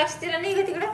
साक्षी तिला नाही का तिकडं.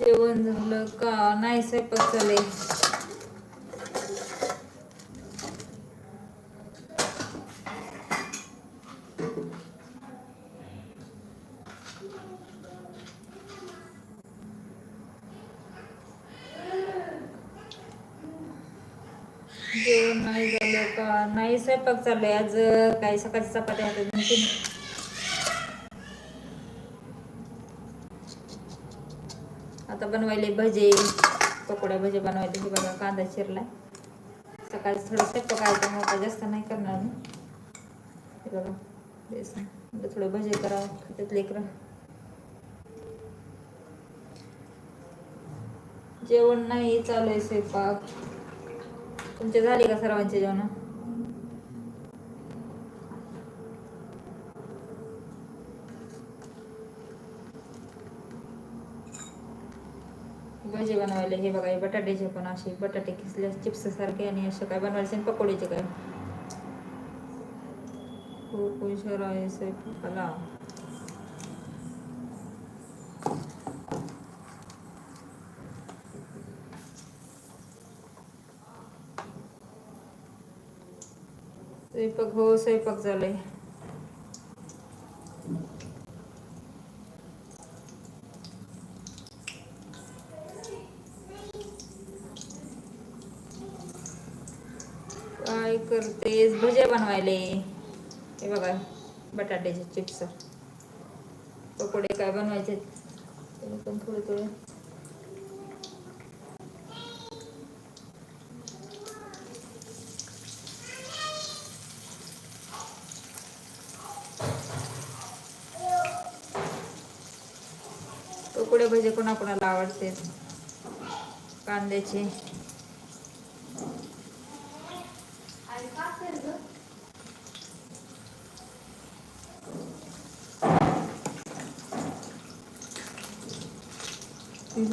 जेवण झालं का? नाही स्वयंपाक चाले जेवण नाही झालं का? नाही स्वयंपाक चाललंय आज काही सकाळची चपात्या होत्या दोन तीन आता बनवायले भजे पकोड्या भजे बनवायचे हे बघा कांदा चिरला सकाळी थोडं स्वयंपाक आहे त्यामुळे जास्त नाही करणार मी. हे बघा बेसन. थोडं भजे करा खात्यात लेकरं. जेवण नाही चालू आहे स्वयंपाक. तुमचे झाले का सर्वांचे जेवण? भजी बनवायला हे बघा हे बटाट्याचे पण असे बटाटे खिसले चिप्स सारखे आणि असे काय बनवायचे आणि पकोडीचे काय? खूप हुशार आहे स्वयंपाकाला स्वयंपाक हो स्वयंपाक झालाय काय करतेस भजे बनवायले हे बघा बटाट्याचे चिप्स पकोडे काय बनवायचे पण थोडे थोडे पकोडे भजे कोणाकोणाला आवडते कांद्याचे.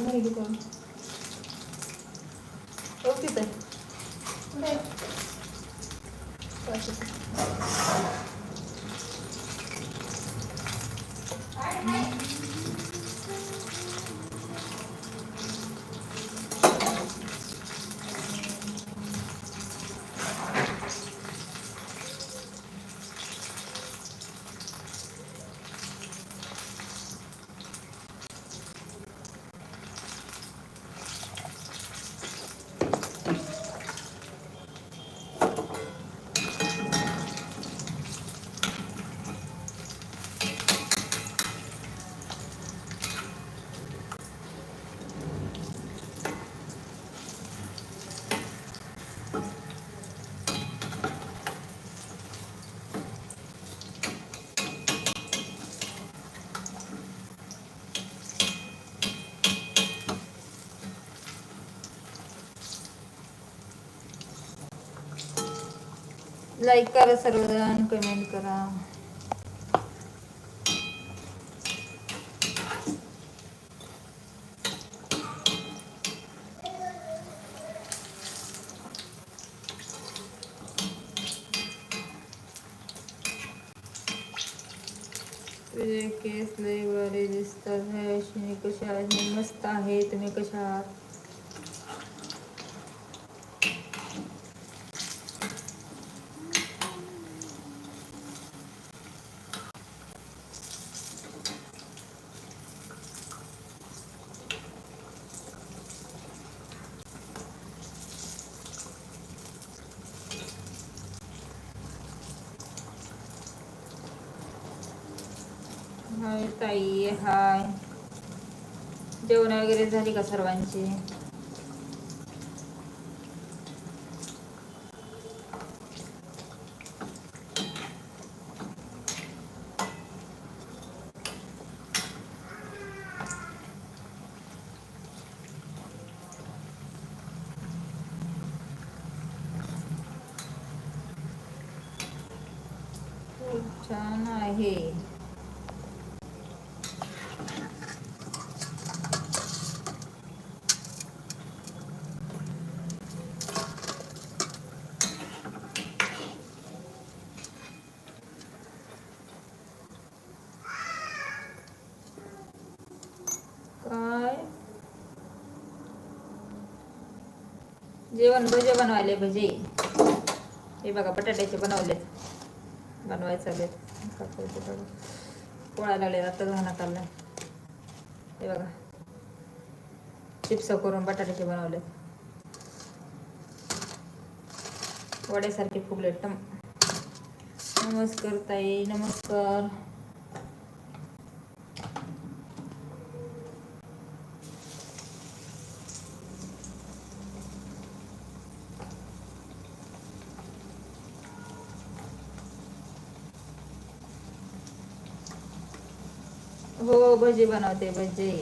हो लाईक करा सर्वजण कमेंट करा. केस लई बरे दिसतात, हे अश्विनी कशा आहेत मस्त आहे तुम्ही कशा आहात हाय ताई हाय. जेवण वगैरे झाली का सर्वांची खूप छान आहे काय जेवण भजे बनवायले भजे. हे बघा बटाट्याचे बनवलेत बनवायचे आलेत पोळा लागले आता घालण्यात आलाय. हे बघा. चिप्स करून बटाट्याचे बनवलेत वड्यासारखे फुगले. टम. नमस्कार ताई नमस्कार हो भजी बनवते भजी.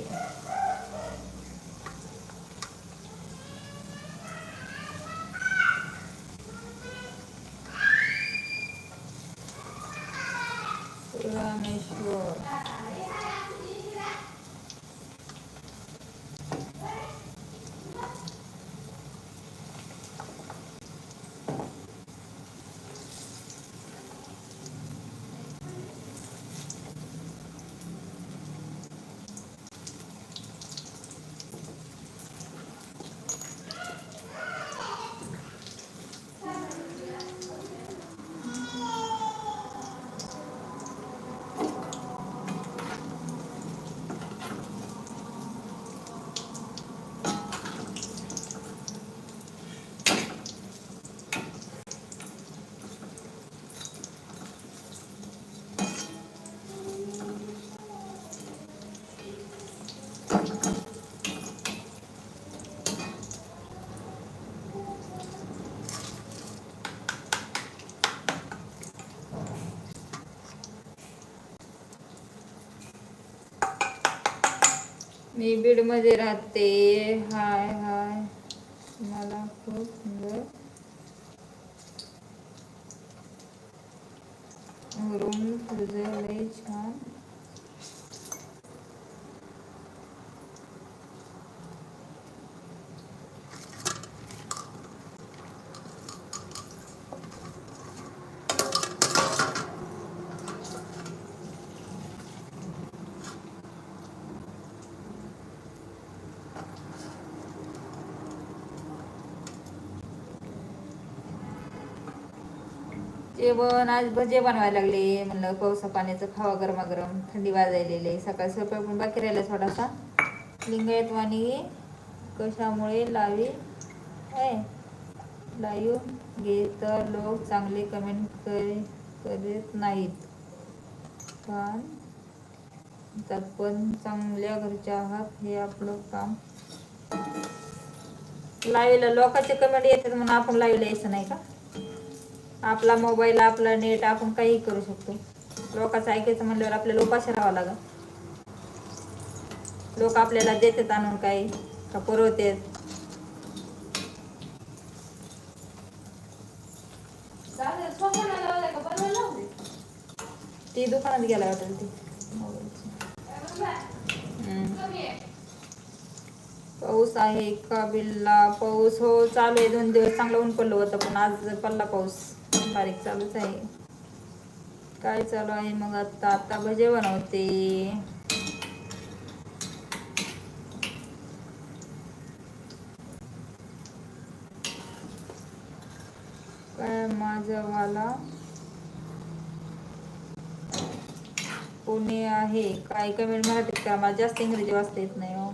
मी बीडमध्ये राहते. हाय हाय मला खूप सुंदर रूम तुझं लय छान जेवण आज भजे बनवायला लागले. म्हणलं पावसा पाण्याचं खावा गरमागरम. थंडी वाजायलेली सकाळी स्वयंपाक पण बाकी राहिला थोडासा. लिंगायत वाणी कशामुळे लावी? आहे लाईव्ह घे तर लोक चांगले कमेंट करे करत नाहीत. पण पण चांगल्या घरच्या आहात हे आपलं काम. लाईव्हला लोकांचे कमेंट येतात म्हणून आपण लाईव्हला यायचं नाही का? आपला मोबाईल आपला नेट आपण काही करू शकतो. लोकांचं ऐकायचं म्हणल्यावर आपल्याला उपाशी राहावं लागल. लोक आपल्याला देतात आणून काही का पुरवतात. ती दुकानात गेला वाटेल ती. पाऊस आहे का बिल्ला? पाऊस हो चालू आहे. दोन दिवस चांगलं ऊन पडलं होतं पण आज पडला पाऊस. बारीक चालूच आहे. काय चालू आहे मग आता? आता भजे बनवते. काय माझावाला पुणे आहे. काय कमेंट मराठीत करा. मला जास्त इंग्रजी वाचता येत नाही हो.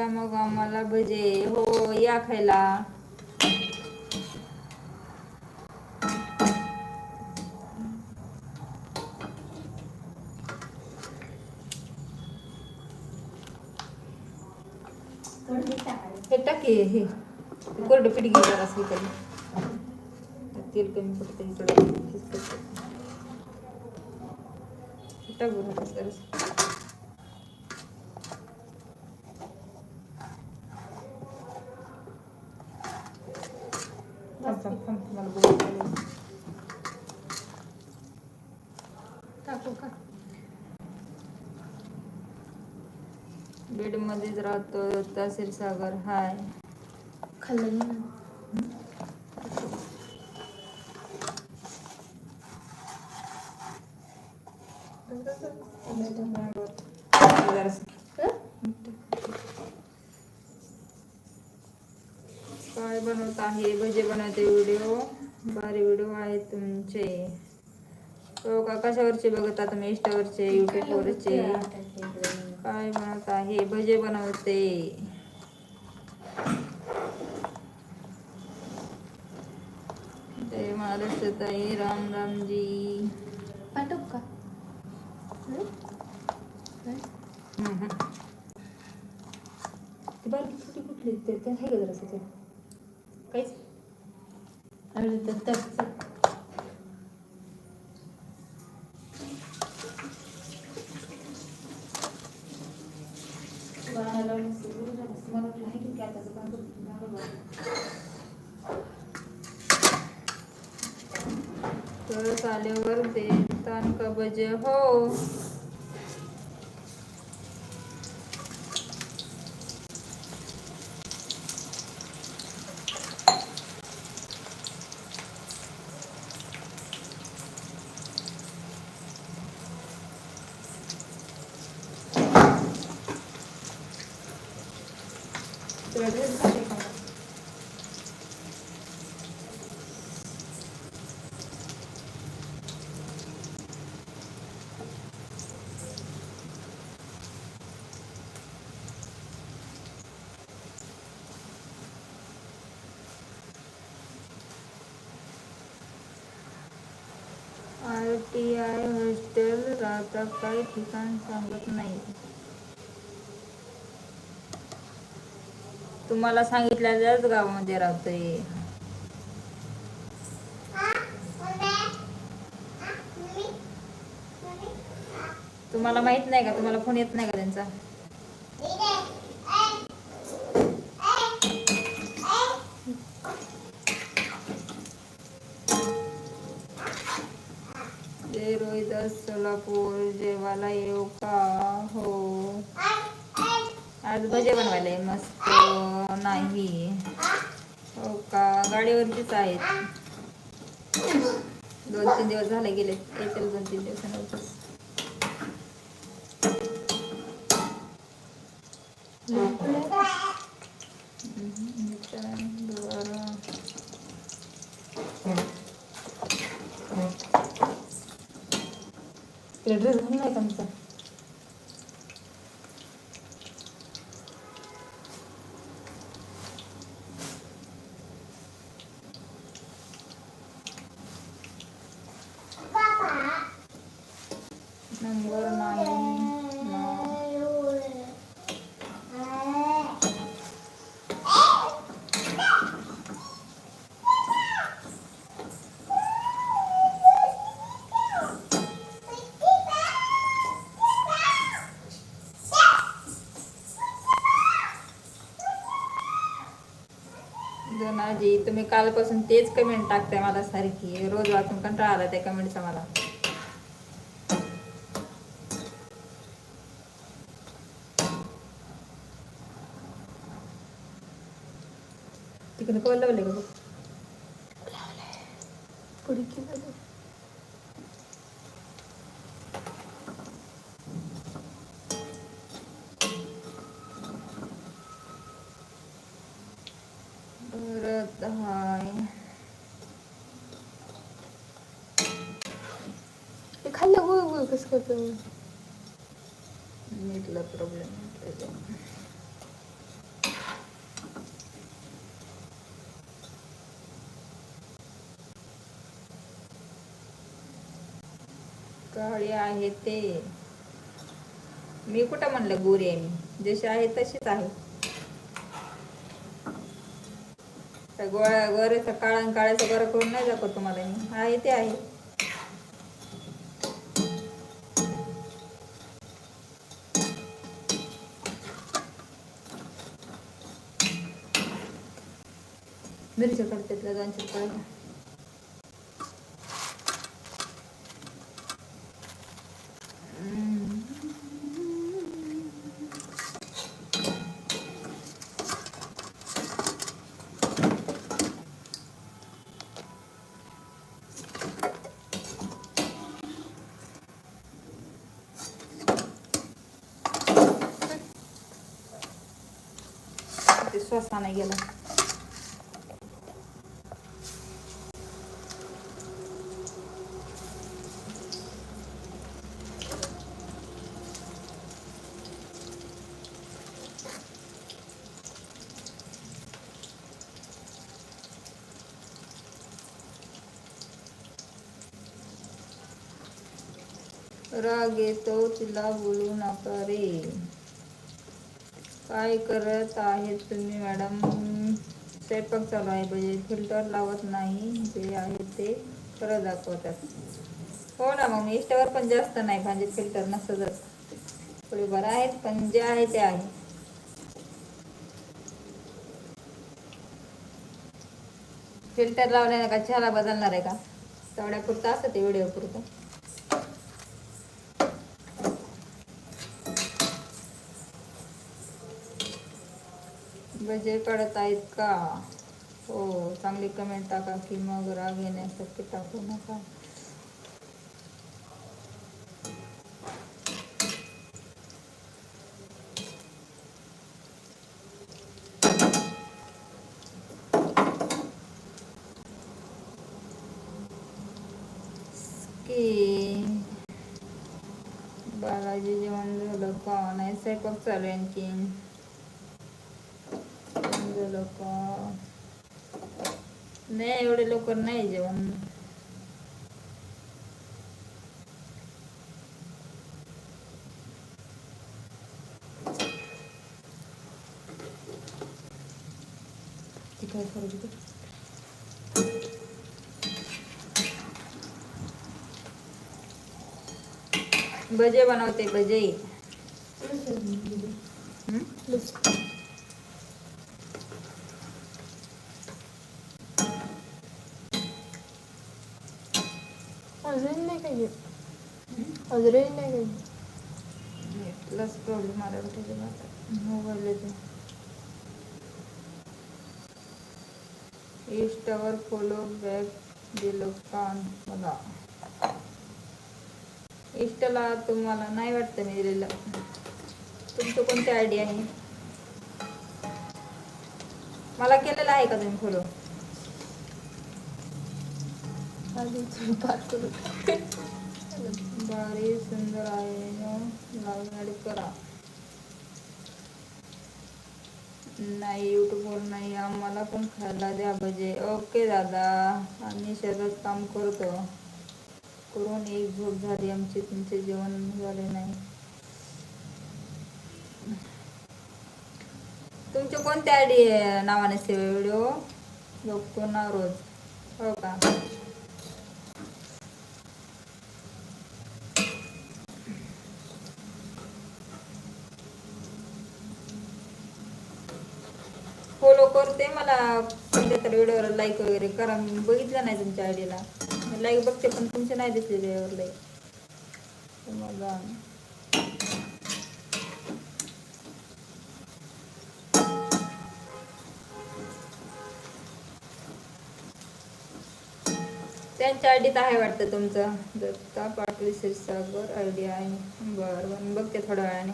या मग आम्हाला भजे. हो या खायला. हे टाकी हे कोरडं पीठ घे जरा असली तरी तेल कमी पडतं इकडे टाकू जरा जरासं. थांब, थांब, थांब, मला बोलायला लागलं. टाकू का बेडमध्येच राहतो तहसील सागर हाय. खाल्लं? काय बनवत आहे? भजे बनवते व्हिडिओ. भारी व्हिडिओ आहेत तुमचे. हो का? कशावरचे बघता तुम्ही? इंस्टावरचे युट्यूबवरचे काय बनवत आहे? भजे बनवते. जय महाराष्ट्र ताई राम रामजी पाठव का? हं? ती बारकी छोटी कुठली ते आहे का जरा ते? काहीच आणि तर तसंच. बनायला नसतं, बरोबर आहे. मला वाटलं आहे की काय त्याचं काम करतो, भांडवल वाटतं. तरच आल्यावर देतान का भजे हो तुला तर काही ठिकाण सांगत नाही. तुम्हाला सांगितल्या त्याच गावामध्ये राहतोय. तुम्हाला माहीत नाही का? तुम्हाला फोन येत नाही का त्यांचा? जय रोहिदास सोलापूर जेवायला येऊ का? हो. आज भजे बनवायला आहे मस्त. नाही. हो का? गाडीवरतीच आहेत. दोन तीन दिवस झाले गेले. येतील दोन तीन दिवसानंतर बरं ड्रेस घालून नाही का आमचा नंबर नाही ना. तुम्ही कालपासून तेच कमेंट टाकताय मला सारखी रोज वाचून कंटाळा आला त्या कमेंटचा मला तिकडे कॉल लावले का बघ पुढे नीटला प्रॉब्लेम काळी आहे ते. मी कुठं म्हणलं गोरी आहे मी? जशी आहे तशीच आहे. गोळ्या गोऱ्याचा काळा काळ्याचा गोरा करून नाही दाखवत तुम्हाला मी. आहे ते आहे. मिरच्या काढतात दोन चार काढ ते श्वासा नाही राग येतो तिला बोलू नका रे. काय करत आहेत तुम्ही मॅडम? स्वयंपाक चालू आहे म्हणजे फिल्टर लावत नाही जे आहे ते खरं दाखवतात. हो ना मग इंस्टावर पण जास्त नाही म्हणजे फिल्टर नसतच. थोडे बरं आहेत पण जे आहे ते आहे. फिल्टर लावल्याने का चेहरा बदलणार आहे का? तेवढ्या पुरता असतं ते व्हिडिओ पुरतं. म्हणजे भजे काढत आहेत का? हो चांगली कमेंट टाका की मग राग येण्यासाठी टाकू नका. बालाजी जेवण झालं का? नाही स्वयंपाक चालू आहे आणखीन झालं का नाही एवढे लवकर नाही जेवण. काय करू. भजे बनवते भजे. नाही अजूनही नाही काही प्रॉब्लेम आला त्याच्या मोबाईल येते. इंस्टावर फॉलो बॅक दिलो का मला. इष्टाला तुम्हाला नाही वाटतं मी दिलेलं. तुमचं कोणती आयडिया आहे? मला केलेलं आहे का तुम्ही फॉलो करू भारी सुंदर आहे लागणारी करा नाही. युट्यूबवर नाही आम्हाला पण खायला द्या भजे ओके दादा. आम्ही शेतात काम करतो. करून एक झोप झाली आमची. तुमचे जेवण झाले नाही. तुमचे कोणत्या आयडी नावाने सेवा व्हिडिओ? बघतो ना रोज. हो का फॉलो करते मला तर व्हिडिओवर लाईक वगैरे करा. मी बघितलं नाही तुमच्या आयडीला लाईक बघते पण तुमचे नाही दिसले व्हिडिओवर लाईक मग त्यांच्या आयडीत आहे वाटतं तुमचं. दत्ता पाटील क्षीरसागर आयडी आहे. बरं बरं बघते थोड्या वेळाने.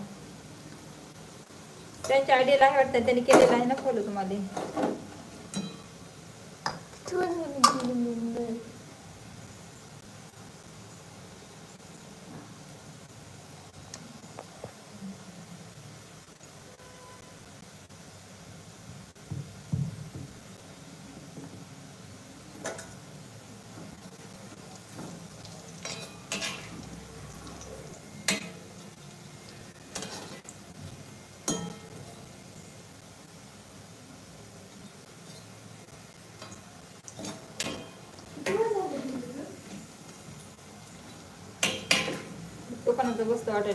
त्यांच्या आयडियाला आहे वाटतं? त्यांनी केलेलं आहे ना फॉलो तुम्हाला? அந்த புஸ்தகம் அட்டை